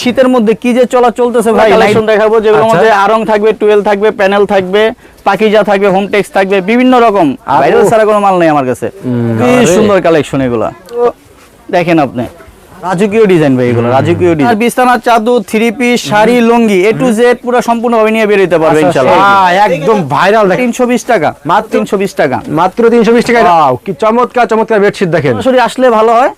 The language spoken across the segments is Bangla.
শীতের মধ্যে কি যে চলা চলতেছে ভাই ভাই, কালেকশন দেখাবো যেগুলোর আচ্ছা। মধ্যে আরং থাকবে টুয়েল থাকবে প্যানেল থাকবে পাকিজা থাকবে হোম টেক্স থাকবে বিভিন্ন রকম। সারা ভাইরাল ছাড়া কোনো মাল নেই আমার কাছে। কি সুন্দর কালেকশন এগুলা। দেখেন আপনি। রাজকীয় ডিজাইন ভাই এগুলো রাজকীয় ডিজাইন বিছানার চাদর three piece sari lungi A to Z পুরো সম্পূর্ণভাবে নিয়ে বেরোতে পারবে ইনশাআল্লাহ। একদম ভাইরাল দেখেন। তিনশো বিশ টাকা মাত্র তিনশো বিশ টাকা। মাত্র তিনশো বিশ টাকা Wow, কি চমৎকার চমৎকার বেডশিট দেখেন। সরাসরি আসলে ভালো হয়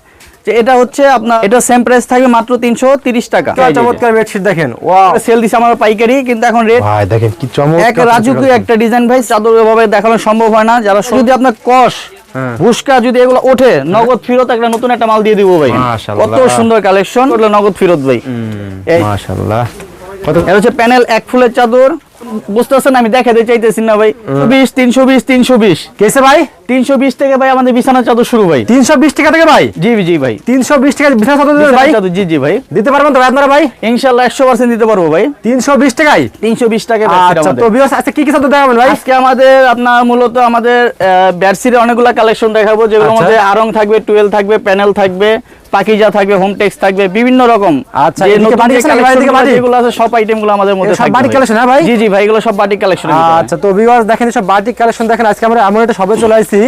যে এটা হচ্ছে আপনার এটা সেম প্রাইস থাকবে মাত্র তিনশো তিরিশ টাকা। কি চমৎকার বেডশিট দেখেন। ওয়াও সেল দিছে আমার পাইকারি কিন্তু এখন রেট ভাই দেখেন কি চমৎকার। এক রাজুকি একটা ডিজাইন ভাই চাদর ভাবে দেখানো সম্ভব হয় না। যারা যদি আপনার কষ হ্যাঁ। ভুসকা যদি এগুলো ওঠে নগদ ফেরত একটা নতুন একটা মাল দিয়ে দিবো ভাই। কত সুন্দর কালেকশন নগদ ফিরত ভাই মাশাআল্লাহ। এটা হচ্ছে প্যানেল এক ফুলের চাদর বুঝতেছেন আমি দেখাতে চাইতেছি না ভাই। বিশ তিনশো বিশ তিনশো বিশ। কেসে ভাই? তিনশো বিশ থেকে ভাই আমাদের বিছানার চাদর শুরু ভাই। তিনশো বিশ টাকা থেকে ভাই? জি জি ভাই। তিনশো বিশ টাকা বিছানা চাদর ভাই? জি জি ভাই। দিতে পারবেন তো আপনারা ভাই? ইনশাল্লাহ একশো পার্সেন্ট দিতে পারব ভাই। তিনশো বিশ টাকায়? তিনশো বিশ টাকা আচ্ছা তো বিয়স আজকে কি কি চাদর দেখাবেন ভাই? আজকে আমাদের আপনার মূলত আমাদের ব্যাডসিটের অনেকগুলো কালেকশন দেখাবো যেগুলোর আচ্ছা। মধ্যে আরং থাকবে টুয়েল থাকবে প্যানেল থাকবে পাকিজা থাকবে হোম টেক্স থাকবে বিভিন্ন রকম। আচ্ছা, বাড়ি আছে সব আইটেমগুলো আমাদের মধ্যে এগুলো সব বাটিক ভাই। হ্যাঁ ভাই? জি জি ভাই এগুলো সব বাটিক কালেকশন আচ্ছা তো ভিউয়ার্স দেখেন সব বাটিক কালেকশন দেখেন আজকে আমরা এমন একটা সবে চলে আসছি।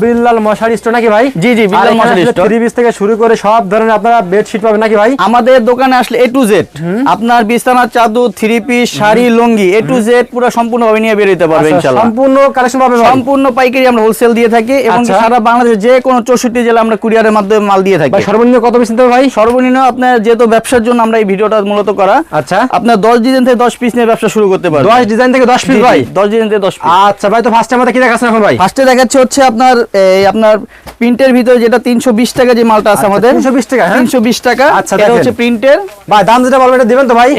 বিল্লাল মশারি স্টোর নাকি ভাই? জি, জি, বিল্লাল মশারি store। থ্রি পিস থেকে শুরু করে সব ধরনের আপনারা বেডশিট পাবেন নাকি ভাই? আমাদের দোকানে আসলে এ টু জেড আপনার বিছানার চাদর three piece sari lungi A to Z পুরো সম্পূর্ণভাবে নিয়ে বেরোতে পারবে আচ্ছা, ইনশাল্লাহ সম্পূর্ণ কালেকশন পাবেন সম্পূর্ণ পাইকারি আমরা হোলসেল দিয়ে থাকি এবং আচ্ছা। সারা বাংলাদেশ যে কোনো চৌষট্টি জেলা আমরা কুরিয়ারের মাধ্যমে মাল দিয়ে থাকি। ভাই সর্বনিম্ন কত পিস নিতে ভাই? সর্বনিম্ন আপনার যেহেতু ব্যবসার জন্য আমরা এই ভিডিওটা মূলত করা আচ্ছা। আপনার দশ ডিজাইন থেকে দশ পিস নিয়ে ব্যবসা শুরু করতে পারবেন। দশ ডিজাইন থেকে দশ পিস ভাই? দশ ডিজাইন থেকে দশ পিস আচ্ছা ভাই তো ফার্স্ট টাইম কি দেখাচ্ছেন এখন ভাই? ফার্স্টে দেখাচ্ছে হচ্ছে আপনার এই আপনার প্রিন্টের ভিতরে যেটা তিনশো বিশ টাকা যে মালটা আছে আচ্ছা, আমাদের 320 টাকা, হ্যাঁ? তিনশো বিশ টাকা আচ্ছা, এটা হচ্ছে প্রিন্টের ভাই দাম যেটা বলবেন এটা দিবেন তো ভাই?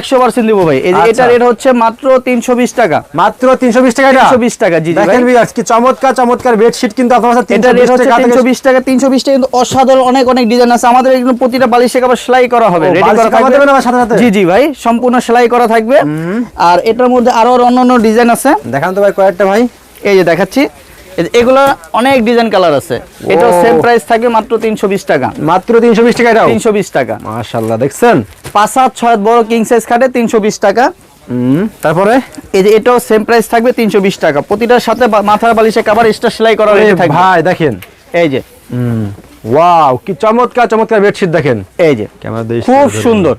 একশো পার্সেন্ট দিব ভাই। এই যে আচ্ছা। এটা রেট হচ্ছে মাত্র তিনশো বিশ টাকা। মাত্র তিনশো বিশ টাকা এটা? 320 টাকা, জি, জি দেখেন ভিউয়ার্স কি চমৎকার চমৎকার বেডশিট কিন্তু আপনার কাছে 320 টাকা থেকে তিনশো বিশ টাকা তিনশো বিশ টাকা কিন্তু অসাধারণ অনেক অনেক ডিজাইন আছে। আমাদের এগুলো প্রতিটা বালিশে আবার সেলাই করা হবে। রেডি করা থাকবে? আবার সাথে সাথে? জি জি ভাই সম্পূর্ণ সেলাই করা থাকবে। আর এটার মধ্যে আরও অন্যান্য ডিজাইন আছে। দেখান তো ভাই কয়েকটা ভাই। এই যে দেখাচ্ছি। এগুলা অনেক ডিজাইন কালার আছে। এটা সেম প্রাইস থাকবে মাত্র তিনশো বিশ টাকা। মাত্র তিনশো বিশ টাকা এটাও? তিনশো বিশ টাকা। মাশাল্লাহ দেখছেন? পাঁচ সাত ছয় বড় কিং সাইজ খাটে তিনশো বিশ টাকা। হুম, তারপরে? এই যে এটাও সেম প্রাইস থাকবে তিনশো বিশ টাকা। প্রতিটার সাথে মাথার বালিশে কাবার এক্সট্রা সেলাই করা এ থাকবে। ভাই দেখেন। এই যে। ওয়াও কি চমৎকার চমৎকার বেডশিট দেখেন। এই যে। ক্যামেরা খুব সুন্দর।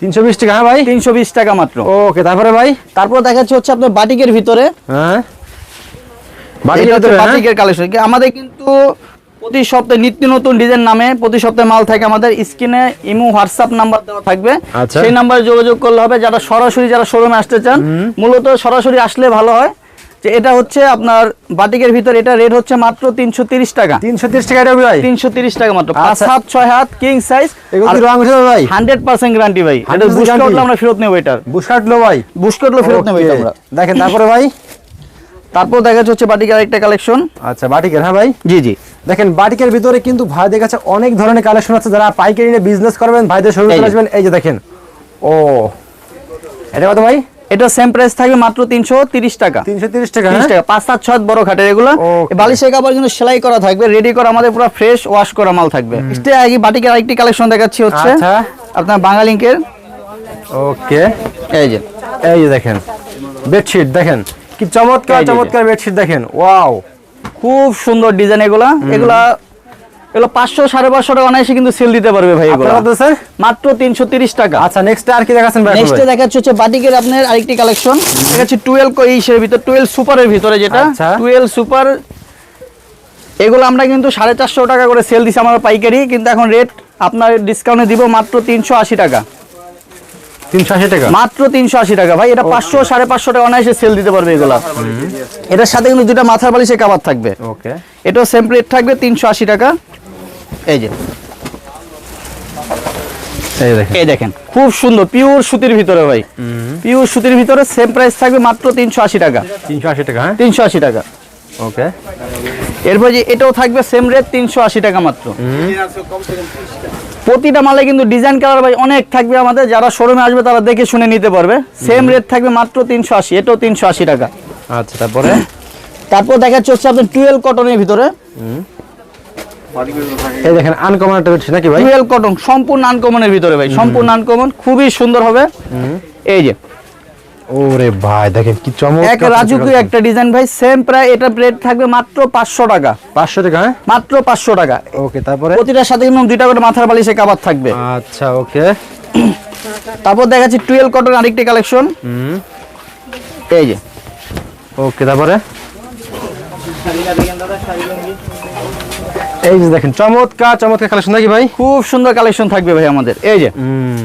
তিনশো বিশ টাকা হ্যাঁ ভাই? তিনশো বিশ টাকা মাত্র। ওকে তারপরে ভাই? তারপর দেখাচ্ছে হচ্ছে আপনার বাটিকের ভিতরে। হ্যাঁ? বাটিকের কালেকশন আমাদের কিন্তু প্রতি সপ্তাহে নিত্য নতুন ডিজাইন নামে প্রতি সপ্তাহে মাল থাকে আমাদের। স্ক্রিনে ইমো হোয়াটসঅ্যাপ নাম্বার দেওয়া থাকবে। আচ্ছা। সেই নাম্বারে যোগাযোগ করলে হবে। যারা সরাসরি যারা শোরুমে আসতে চান মূলত সরাসরি আসলে ভালো হয়। যে এটা হচ্ছে আপনার বাটিকের ভিতর এটা রেট হচ্ছে মাত্র তিনশো তিরিশ টাকা। তিনশো তিরিশ টাকা এটা ভাই? তিনশো তিরিশ টাকা মাত্র। পাঁচ আচ্ছা। হাত ছয় হাত কিং সাইজ এগুলো রং উঠে ভাই? হান্ড্রেড পার্সেন্ট গ্যারান্টি ভাই। এটা 100% করলে guarantee? আমরা ফেরত নেব এটার। লো ভাই? বুস্ট করলে ফেরত নেব এটা আমরা। দেখেন তারপরে ভাই? তারপর দেখা যাচ্ছে হচ্ছে বাটিকের একটা কালেকশন আচ্ছা বাটিকের হ্যাঁ ভাই? জি জি। দেখেন বাটিকের ভিতরে কিন্তু ভাইদের কাছে অনেক ধরনের কালেকশন আছে। যারা পাইকারি নিয়ে বিজনেস করবেন ভাইদের শুরু এই আসবেন। এই যে দেখেন। ও এটা কত ভাই? এটা সেম প্রাইস থাকবে মাত্র তিনশো তিরিশ টাকা। তিনশো তিরিশ টাকা তিরিশ হ্যাঁ? টাকা পাঁচ সাত ছয় বড় খাটের এগুলো. বালিশের কাপড় কিন্তু সেলাই করা থাকবে রেডি করা আমাদের পুরো ফ্রেশ ওয়াশ করা মাল থাকবে। এটা আগে বাটিকের আরেকটি কালেকশন দেখাচ্ছি হচ্ছে। আচ্ছা। আপনার বাঙালিঙ্কের। ওকে এই যে। এই যে দেখেন। বেডশিট দেখেন। কি চমৎকার চমৎকার বেডশিট দেখেন। ওয়াও খুব সুন্দর ডিজাইন এগুলা। এগুলা এগুলো পাঁচশো সাড়ে পাঁচশো টাকা অনায়াসে কিন্তু সেল দিতে পারবে ভাই এগুলো। স্যার মাত্র তিনশো তিরিশ টাকা। আচ্ছা নেক্সট আর কি দেখাচ্ছেন ভাই নেক্সটে দেখাচ্ছে হচ্ছে বাটিকের আপনার আরেকটি কালেকশন দেখাচ্ছি টুয়েলভ ইসের ভিতর টুয়েলভ সুপারের ভিতরে যেটা। আচ্ছা। টুয়েলভ সুপার এগুলো আমরা কিন্তু সাড়ে চারশো টাকা করে সেল দিছি আমার পাইকারি। কিন্তু এখন রেট আপনার ডিসকাউন্টে দিব মাত্র তিনশো আশি টাকা। তিনশো আশি টাকা? মাত্র তিনশো আশি টাকা। ভাই এটা পাঁচশো সাড়ে পাঁচশো টাকা অনায়াসে সেল দিতে পারবে এগুলা। এটার সাথে কিন্তু দুটা মাথার বালিশে কাবার থাকবে। ওকে সেম রেট থাকবে তিনশো আশি টাকা। এই যে। এই দেখেন। খুব সুন্দর পিওর সুতির ভিতরে ভাই। পিওর সুতির ভিতরে সেম প্রাইস থাকবে মাত্র তিনশো আশি টাকা। তিনশো আশি টাকা হ্যাঁ? তিনশো আশি টাকা। ওকে এরপর যে এটাও থাকবে সেম রেট তিনশো আশি টাকা মাত্র। প্রতিটা মালে কিন্তু ডিজাইন কালার ভাই অনেক থাকবে আমাদের যারা শোরুমে আসবে তারা দেখে শুনে নিতে পারবে। সেম রেট থাকবে মাত্র তিনশো আশি এটাও তিনশো আশি টাকা। আচ্ছা তারপরে? তারপর দেখা হচ্ছে আপনার টুয়েলভ কটনের ভিতরে। এই দেখেন আনকমন একটা বেডশিট নাকি ভাই? টুয়েলভ কটন সম্পূর্ণ আনকমনের ভিতরে ভাই সম্পূর্ণ আনকমন খুবই সুন্দর হবে। এই যে ওরে ভাই দেখেন কি এক চমৎকার রাজুকি একটা ডিজাইন ভাই সেম প্রায় এটা রেট থাকবে মাত্র পাঁচশো টাকা। পাঁচশো টাকা হ্যাঁ? মাত্র পাঁচশো টাকা। ওকে তারপরে? প্রতিটার সাথে কিন্তু দুইটা করে মাথার বালিশে কাবার থাকবে। আচ্ছা ওকে। তারপর দেখাচ্ছি টুয়েলভ কটন আরেকটি কালেকশন হুম। এই যে। ওকে তারপরে? এই যে দেখেন চমৎকার চমৎকার কালেকশন নাকি ভাই? খুব সুন্দর কালেকশন থাকবে ভাই আমাদের। এই যে। হুম।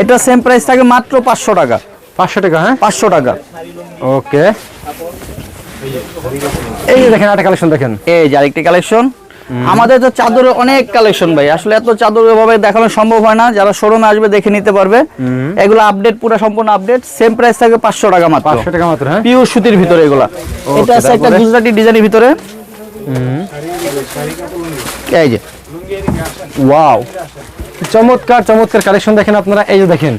এটা সেম প্রাইস থাকে মাত্র পাঁচশো টাকা। পাঁচশো টাকা হ্যাঁ? পাঁচশো টাকা। ওকে। এই যে দেখেন একটা কালেকশন দেখেন। এই যে আরেকটি কালেকশন আমাদের তো চাদরের অনেক কালেকশন ভাই। আসলে এত চাদর এভাবে দেখানো সম্ভব হয় না। যারা শোরুমে আসবে দেখে নিতে পারবে। এগুলো আপডেট পুরো সম্পূর্ণ আপডেট সেম প্রাইস থাকে পাঁচশো টাকা মাত্র। পাঁচশো টাকা মাত্র হ্যাঁ? পিওর সুতির ভিতরে এগুলা। এটা আছে একটা গুজরাটি ডিজাইনের ভিতরে। এই যে। ওয়াও চমৎকার চমৎকার কালেকশন দেখেন আপনারা। এই যে দেখেন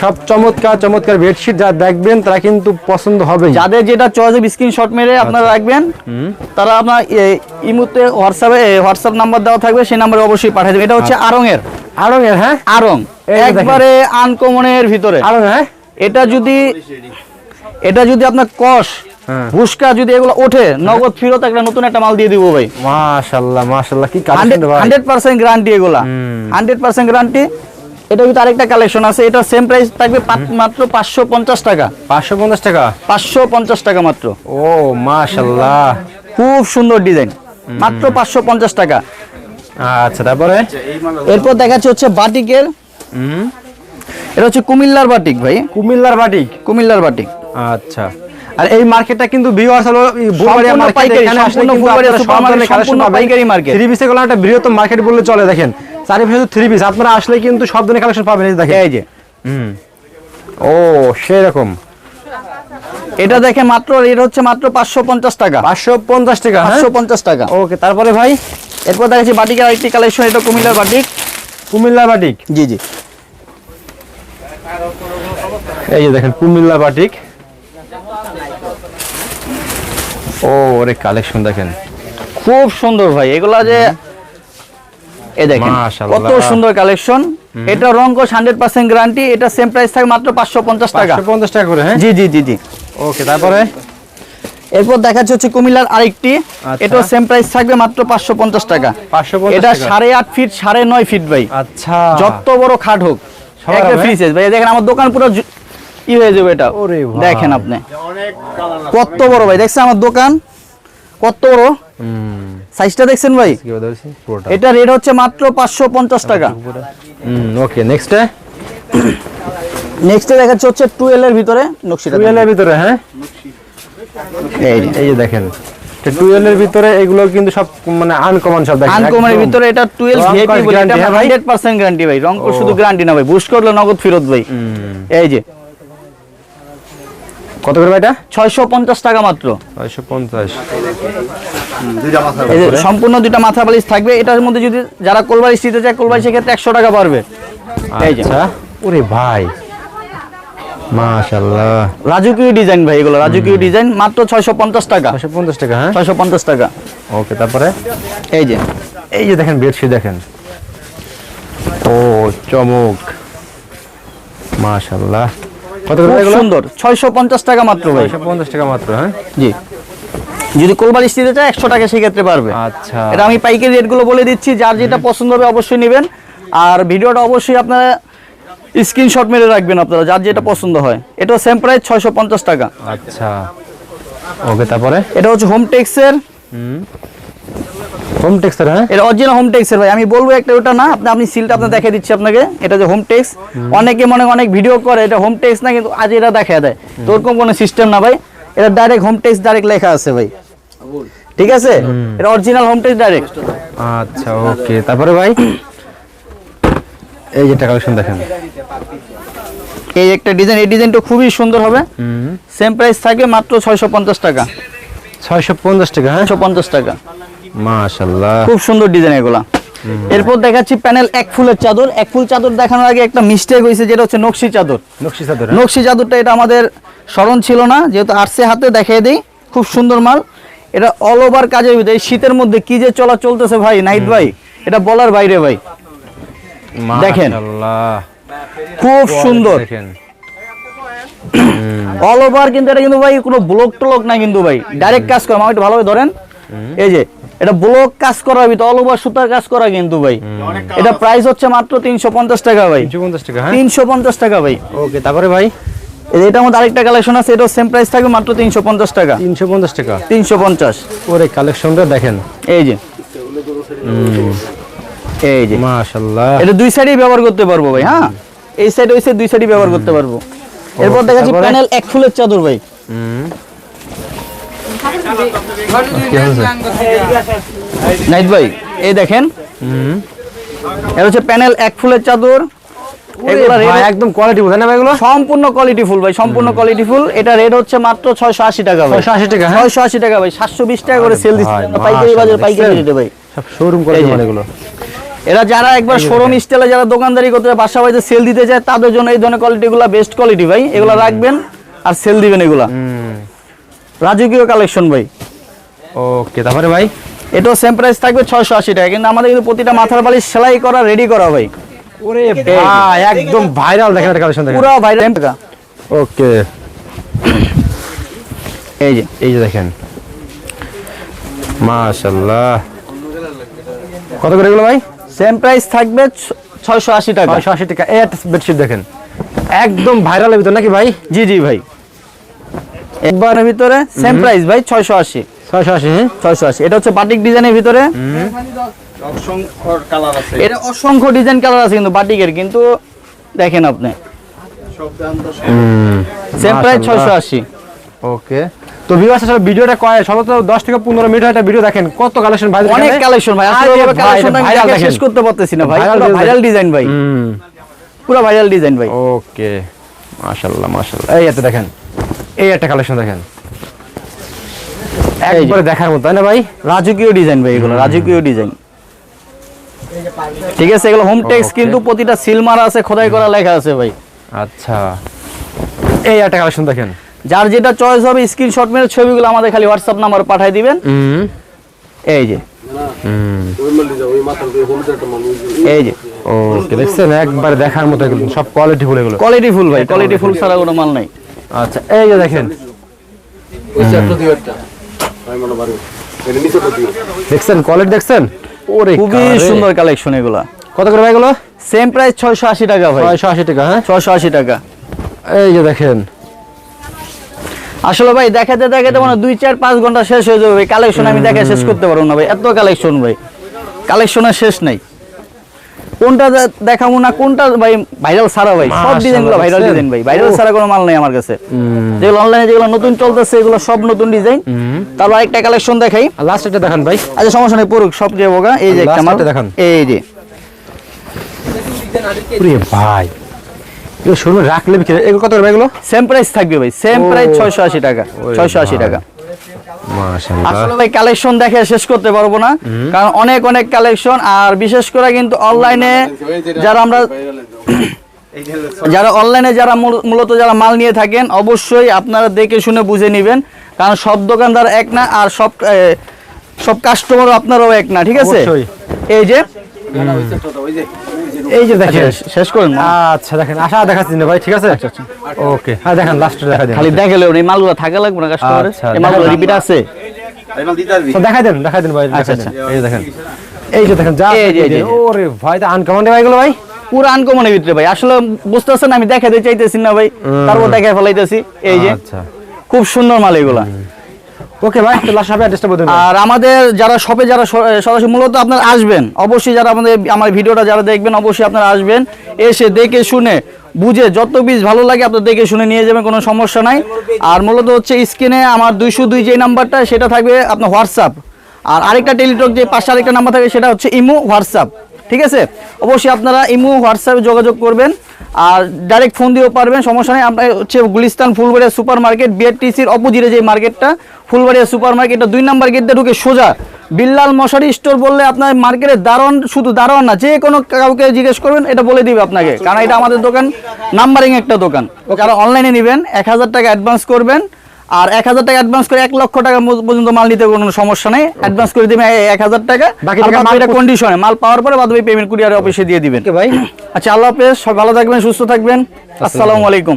সব চমৎকার চমৎকার বেডশিট যা দেখবেন তারা কিন্তু পছন্দ হবে যাদের যেটা চয়েস স্ক্রিনশট মেরে আপনারা আচ্ছা। রাখবেন তারা আপনার ইমুতে হোয়াটসঅ্যাপে হোয়াটসঅ্যাপ নাম্বার দেওয়া থাকবে সেই নাম্বারে অবশ্যই পাঠিয়ে দেবেন। এটা হচ্ছে আরং এর আরং এর হ্যাঁ আরং। একবারে আনকমনের ভিতরে। আরও হ্যাঁ? এটা যদি এটা যদি আপনার কষ হ্যাঁ। ভুসকা যদি এগুলো ওঠে নগদ ফেরত একটা নতুন একটা মাল দিয়ে দিব ভাই। মাশাআল্লাহ মাশাআল্লাহ কি কালেকশন ভাই। গ্যারান্টি এগুলা। হুম। হান্ড্রেড পার্সেন্ট গ্যারান্টি এটা কিন্তু আরেকটা কালেকশন আছে এটা সেম প্রাইস থাকবে মাত্র পাঁচশো পঞ্চাশ টাকা। পাঁচশো পঞ্চাশ টাকা? পাঁচশো পঞ্চাশ টাকা মাত্র। ও মাশাআল্লাহ। খুব সুন্দর ডিজাইন মাত্র পাঁচশো পঞ্চাশ টাকা। আচ্ছা তারপরে? এরপর দেখাচ্ছে হচ্ছে বাটিকের। হুম। এটা হচ্ছে কুমিল্লার বাটিক ভাই। কুমিল্লার বাটিক? কুমিল্লার বাটিক। আচ্ছা। আর এই মার্কেটটা কিন্তু ভিউয়ার্স হলো এই মার্কেট এখানে আসলে কিন্তু আপনারা সুপার মার্কেট, সম্পূর্ণ পাইকারি মার্কেট। থ্রি পিসেরগুলো একটা বৃহত্তম মার্কেট বললে চলে দেখেন। চারিপাশে থ্রি পিস আপনারা আসলে কিন্তু সব ধরনের কালেকশন পাবেন এই দেখেন। এই যে। হুম। ও সেই রকম এটা দেখে মাত্র এটা হচ্ছে মাত্র পাঁচশো পঞ্চাশ টাকা। পাঁচশো পঞ্চাশ টাকা হ্যাঁ? পাঁচশো পঞ্চাশ টাকা। ওকে তারপরে ভাই? এরপর দেখাচ্ছি বাটিকের আরেকটি কালেকশন এটা কুমিল্লার বাটিক। কুমিল্লার বাটিক? জি জি। এই যে দেখেন কুমিল্লা বাটিক। ও ওরে কালেকশন দেখেন। খুব সুন্দর ভাই এগুলা যে এই দেখেন কত সুন্দর কালেকশন এটা রং কোশ হান্ড্রেড পার্সেন্ট গ্যারান্টি এটা সেম প্রাইস থাকে মাত্র পাঁচশো পঞ্চাশ টাকা। পাঁচশো পঞ্চাশ টাকা করে হ্যাঁ? জি জি জি জি। ওকে তারপরে? এরপর দেখাচ্ছে হচ্ছে কুমিল্লার আরেকটি। এটা সেম প্রাইস থাকবে মাত্র পাঁচশো পঞ্চাশ টাকা। পাঁচশো পঞ্চাশ এটা টাকা। সাড়ে আট ফিট সাড়ে নয় ফিট ভাই। আচ্ছা। যত বড় খাট হোক একটা হবে? ফ্রি সাইজ ভাই দেখেন আমার দোকান পুরো ই হয়ে যাবে এটা? দেখেন আপনি। কত বড় ভাই দেখছেন আমার দোকান? কত বড়? সাইজটা দেখছেন ভাই? কি এটা রেট হচ্ছে মাত্র পাঁচশো পঞ্চাশ টাকা। ওকে নেক্সট নেক্সটে দেখাচ্ছে হচ্ছে টুয়েলভ এর ভিতরে নকশিটা ভিতরে হ্যাঁ? এই এই যে দেখেন। টুয়েলের ভিতরে এগুলো কিন্তু সব মানে আনকমন সব দেখেন। আনকমনের ভিতরে এটা টুয়েলভ রং বলে এটা guarantee, ভাই? হান্ড্রেড পার্সেন্ট গ্যারান্টি ভাই। রং শুধু গ্যারান্টি না ভাই বুস্ট করলে নগদ ফেরত ভাই। হুম। এই যে। কত করে ভাই এটা ছয়শো পঞ্চাশ টাকা মাত্র। ছয়শো পঞ্চাশ। সম্পূর্ণ দুইটা মাথা বালিশ থাকবে এটার মধ্যে যদি যারা কোলবালিশ নিতে চায় কোলবালিশ সেক্ষেত্রে একশো টাকা পারবে এই যে। আচ্ছা। ওরে ভাই। মাশাআল্লাহ। রাজকীয় ডিজাইন ভাই এগুলো রাজকীয় ডিজাইন মাত্র ছয়শো পঞ্চাশ টাকা। ছয়শো পঞ্চাশ টাকা হ্যাঁ? ছয়শো পঞ্চাশ টাকা। ওকে তারপরে? এই যে। এই যে দেখেন বেডশিট দেখেন। ও চমক। মাশাআল্লাহ। কত করে সুন্দর টাকা মাত্র ভাই। টাকা মাত্র হ্যাঁ? জি। যদি কোলবালিশ নিতে চায় একশো টাকা সেক্ষেত্রে পারবে আচ্ছা। এটা আমি পাইকারি রেটগুলো বলে দিচ্ছি যার যেটা পছন্দ হবে অবশ্যই নেবেন। আর ভিডিওটা অবশ্যই আপনারা স্ক্রিনশট মেরে রাখবেন আপনারা যার যেটা পছন্দ হয়। এটা সেম প্রাইস ছয়শো পঞ্চাশ টাকা। আচ্ছা। ওকে তারপরে? এটা হচ্ছে হোম টেক্সের হোম। টেক্সচার হ্যাঁ? এটা অরিজিনাল হোম টেক্সের ভাই। আমি বলব একটা ওটা না আপনি আপনি সিলটা আপনি দেখিয়ে দিচ্ছি আপনাকে। এটা যে হোম। টেক্স অনেকে মনে অনেক ভিডিও করে এটা হোম টেক্স না কিন্তু আজ এটা দেখা দেয় তো ওরকম কোনো সিস্টেম না ভাই। এটা ডাইরেক্ট হোম টেক্স ডাইরেক্ট লেখা আছে ভাই। ঠিক আছে? এটা অরিজিনাল হোম টেক্স ডাইরেক্ট আচ্ছা ওকে। তারপরে ভাই এই যে কালেকশন দেখেন। এই একটা ডিজাইন এই ডিজাইনটা খুবই সুন্দর হবে। সেম প্রাইস থাকবে মাত্র ছয়শো পঞ্চাশ টাকা। ছয়শো পঞ্চাশ টাকা হ্যাঁ? ছয়শো পঞ্চাশ টাকা। মাশাল্লাহ খুব সুন্দর ডিজাইন এগুলা। এরপর দেখাচ্ছি প্যানেল এক ফুলের চাদর। এক ফুল চাদর দেখানোর আগে একটা মিস্টেক হয়েছে যেটা হচ্ছে নকশি চাদর। নকশি চাদর নকশি চাদরটা এটা আমাদের স্মরণ ছিল না যেহেতু আরসে হাতে দেখিয়ে দিই খুব সুন্দর মাল। এটা অল ওভার কাজের ভিতরে এই শীতের মধ্যে কি যে চলা চলতেছে ভাই নাইট ভাই? এটা বলার বাইরে ভাই। দেখেন। খুব সুন্দর। অল ওভার কিন্তু এটা কিন্তু ভাই কোনো ব্লক টলক না কিন্তু ভাই। ডাইরেক্ট কাজ করা আমার একটু ভালোভাবে ধরেন। এই যে এটা ব্লক কাজ করা ভিতরে অল ওভার সুতার কাজ করা কিন্তু ভাই। এটা প্রাইস হচ্ছে মাত্র তিনশো পঞ্চাশ টাকা ভাই। 350 টাকা হ্যাঁ? তিনশো পঞ্চাশ টাকা ভাই। ওকে তারপরে ভাই? এই যে এটার মধ্যে আরেকটা কালেকশন আছে এটাও সেম প্রাইস থাকবে মাত্র তিনশো পঞ্চাশ টাকা। 350 টাকা। তিনশো পঞ্চাশ। ওরে কালেকশনটা দেখেন। এই যে। এই যে। মাশাআল্লাহ এটা দুই সাইডেই ব্যবহার করতে পারব ভাই হ্যাঁ? এই সাইড ওই সাইড দুই সাইডই ব্যবহার করতে পারব। এরপর দেখাচ্ছি? প্যানেল এক ফুলের চাদর ভাই। হুম। নাইট ভাই এই দেখেন। এটা হচ্ছে প্যানেল এক ফুলের চাদর। একদম কোয়ালিটি বোঝেন না ভাই এগুলো? সম্পূর্ণ কোয়ালিটি ফুল ভাই সম্পূর্ণ কোয়ালিটি ফুল। এটা রেট হচ্ছে মাত্র ছয়শো আশি টাকা ভাই। 680 টাকা হ্যাঁ? টাকা ভাই সাতশো বিশ টাকা করে সেল দিচ্ছে। পাইকারি বাজার পাইকারি রেটে ভাই। সব শোরুম এগুলো। এরা যারা একবার শোরুম স্টাইলে যারা দোকানদারি করতে বাসা বাড়িতে সেল দিতে চায় তাদের জন্য এই ধরনের কোয়ালিটিগুলো বেস্ট কোয়ালিটি ভাই। এগুলো রাখবেন আর সেল দিবেন এগুলা। রাজকীয় কালেকশন ভাই। ওকে তারপরে ভাই? এটাও সেম প্রাইস থাকবে ছয়শো আশি টাকা কিন্তু আমাদের কিন্তু প্রতিটা মাথার বালিশ সেলাই করা রেডি করা ভাই। ওরে ভাই একদম ভাইরাল দেখেন একটা কালেকশন দেখেন। পুরো ভাইরাল টাকা। ওকে এই যে। এই যে দেখেন। মাশাআল্লাহ। কত করে এগুলো ভাই? সেম প্রাইস থাকবে ছয়শো আশি টাকা। 680 টাকা এই বেডশিট দেখেন। একদম ভাইরালের ভিতর নাকি ভাই? জি জি ভাই। একবারের ভিতরে সেম প্রাইস ভাই ছয়শো আশি। 680 হ্যাঁ ছয়শো আশি। এটা হচ্ছে বাটিক ডিজাইনের ভিতরে। এটা অসংখ্য ডিজাইন কালার আছে কিন্তু বাটিকের কিন্তু দেখেন আপনি। সেম প্রাইস ছয়শো আশি। ওকে। তো ভিউয়ার্স আসলে ভিডিওটা কয়? সর্বোচ্চ 10 থেকে 15 মিনিট একটা ভিডিও দেখেন। কত কালেকশন ভাই অনেক কালেকশন ভাই। আসলে কালেকশন আমি। শেষ করতে পারতেছি না ভাই। ভাইরাল ডিজাইন ভাই। হুম। পুরো ভাইরাল ডিজাইন ভাই। ওকে। মাশাআল্লাহ মাশাআল্লাহ। এই একটা দেখেন। এই একটা কালেকশন দেখেন। একবারে দেখার মতো তাই না ভাই? রাজকীয় ডিজাইন ভাই এগুলো রাজকীয় ডিজাইন ঠিক আছে এগুলো হোম টেক্স কিন্তু প্রতিটা সিল মারা আছে খোদাই করা লেখা আছে ভাই। আচ্ছা। এই একটা কালেকশন দেখেন। যার যেটা চয়েস হবে স্ক্রিনশট মেরে ছবিগুলো আমাদের খালি হোয়াটসঅ্যাপ নাম্বার পাঠিয়ে দিবেন। এই যে। হুম। এই যে। ওকে দেখছেন? একবার দেখার মতো সব কোয়ালিটি ফুল এগুলো। কোয়ালিটি ফুল ভাই কোয়ালিটি ফুল ছাড়া কোনো মাল নাই। আচ্ছা এই যে দেখেন। দেখছেন কোয়ালিটি দেখছেন? ওরে খুবই সুন্দর কালেকশন এগুলা। কত করে ভাই এগুলো? সেম প্রাইস ছয়শো আশি টাকা ভাই। ছয়শো আশি টাকা হ্যাঁ? ছয়শো আশি টাকা। এই যে দেখেন। আসলে ভাই দেখাতে দেখাতে মানে দুই চার পাঁচ ঘণ্টা শেষ হয়ে যাবে ভাই। কালেকশন আমি দেখে শেষ করতে পারব না ভাই। এত কালেকশন ভাই। কালেকশনের শেষ নাই। কোনটা দেখাবো না কোনটা ভাই ভাইরাল ছাড়া ভাই? সব ডিজাইনগুলো ভাইরাল ডিজাইন ভাই। ভাইরাল। ছাড়া কোনো মাল নাই আমার কাছে। যেগুলো অনলাইনে যেগুলো নতুন চলতেছে এগুলো সব নতুন ডিজাইন তারপর একটা কালেকশন দেখাই। লাস্ট এটা দেখান ভাই। আচ্ছা সমস্যা নেই পড়ুক সব যে বোকা এই যে একটা মাল। দেখান। এই যে। ভাই এগুলো শুনুন রাখলে বিক্রি এগুলো কত এগুলো? সেম প্রাইস থাকবে ভাই সেম। প্রাইস ছয়শো আশি টাকা ছয়শো আশি। টাকা। আসলে ভাই কালেকশন দেখে শেষ করতে পারব না। কারণ অনেক অনেক কালেকশন আর বিশেষ করে কিন্তু অনলাইনে যারা আমরা যারা অনলাইনে যারা মূল- মূলত যারা মাল নিয়ে থাকেন অবশ্যই আপনারা দেখে শুনে বুঝে নেবেন। কারণ সব দোকানদার এক না আর সব সব কাস্টমারও আপনারাও এক না ঠিক আছে? এই যে এই যে দেখেন। শেষ- শেষ করেন আচ্ছা দেখেন। আশা দেখাচ্ছি না ভাই ঠিক আছে? ওকে হ্যাঁ দেখেন লাস্টে দেখা দিন খালি দেখে এই মালগুলো থাকা লাগবে না কাস্টমারের আচ্ছা, এই মালগুলো রিপিট আছে? তো দেখাই দেন দেখাই দেন ভাই আচ্ছা, দেন। এই যে দেখেন। এই যে দেখেন যা এই যে, ওরে ভাই তো আনকমন ভাই এগুলো ভাই? পুরো আনকমনের ভিতরে ভাই। আসলে বুঝতেছেন আমি দেখাতে চাইতেছি না ভাই। তারপর দেখাই ফেলাইতেছি। এই যে আচ্ছা। খুব সুন্দর মাল এগুলা। ওকে ভাই তো লাস্ট হবে অ্যাড্রেসটা বলে আর আমাদের যারা শপে যারা সরাসরি মূলত আপনারা আসবেন, অবশ্যই যারা আমাদের, আমার ভিডিওটা যারা দেখবেন, অবশ্যই আপনারা আসবেন, এসে দেখে শুনে, বুঝে যত বীজ ভালো লাগে, আপনার দেখে শুনে নিয়ে যাবেন, কোনো সমস্যা নাই। আর মূলত হচ্ছে স্ক্রিনে আমার দুইশো দুই যে নাম্বারটা, সেটা থাকবে আপনার হোয়াটসঅ্যাপ আর আরেকটা টেলিটক যে পাশে আরেকটা নাম্বার থাকে, সেটা হচ্ছে ইমো হোয়াটসঅ্যাপ ঠিক আছে? অবশ্যই আপনারা ইমো হোয়াটসঅ্যাপে যোগাযোগ করবেন। আর ডাইরেক্ট ফোন দিয়েও পারবেন সমস্যা নেই। আপনার হচ্ছে গুলিস্তান ফুলবাড়িয়া সুপার মার্কেট বিআরটিসির অপোজিটে যে মার্কেটটা ফুলবাড়িয়া সুপার মার্কেটটা দুই নাম্বার গেটটা ঢুকে সোজা বিল্লাল মশারি স্টোর বললে আপনার মার্কেটে দারণ শুধু দারণ না যে কোনো কাউকে জিজ্ঞেস করবেন এটা বলে দিবে আপনাকে। কারণ এটা আমাদের দোকান নাম্বারিং একটা দোকান। কারণ অনলাইনে নেবেন এক হাজার টাকা অ্যাডভান্স করবেন আর এক হাজার টাকা অ্যাডভান্স করে এক লক্ষ টাকা পর্যন্ত মাল নিতে কোনো সমস্যা নেই। অ্যাডভান্স করে দিবেন এক হাজার টাকা। বাকি টাকা মাল কন্ডিশনে মাল পাওয়ার পরে বাদ পেমেন্ট কুরিয়ার অফিসে দিয়ে দিবেন। ভাই। আচ্ছা আল্লাহ হাফেজ সব ভালো থাকবেন সুস্থ থাকবেন। আসসালামু আলাইকুম।